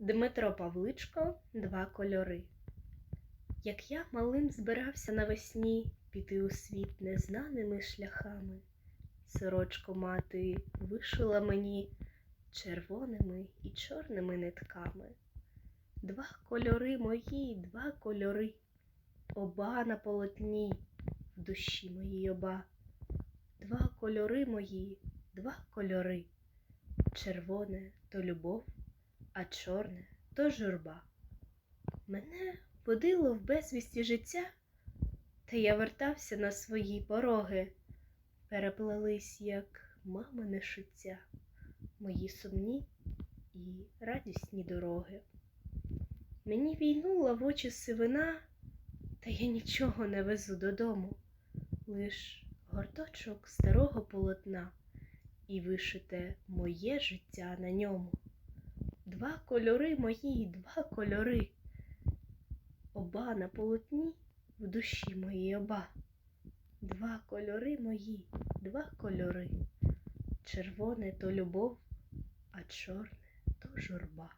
Дмитро Павличко Два кольори. Як я малим збирався навесні піти у світ незнаними шляхами, сорочку мати вишила мені червоними і чорними нитками. Два кольори мої, два кольори, оба на полотні, в душі моїй оба. Два кольори мої, два кольори. Червоне то любов, а чорне то журба. Мене водило в безвісті життя, та я вертався на свої пороги, переплелись, як мамине шиття, мої сумні і радісні дороги. Мені війнула в очі сивина, та я нічого не везу додому, лиш горточок старого полотна і вишите моє життя на ньому. Два кольори мої, два кольори, оба на полотні в душі моїй оба. Два кольори мої, два кольори. Червоне то любов, а чорне то журба.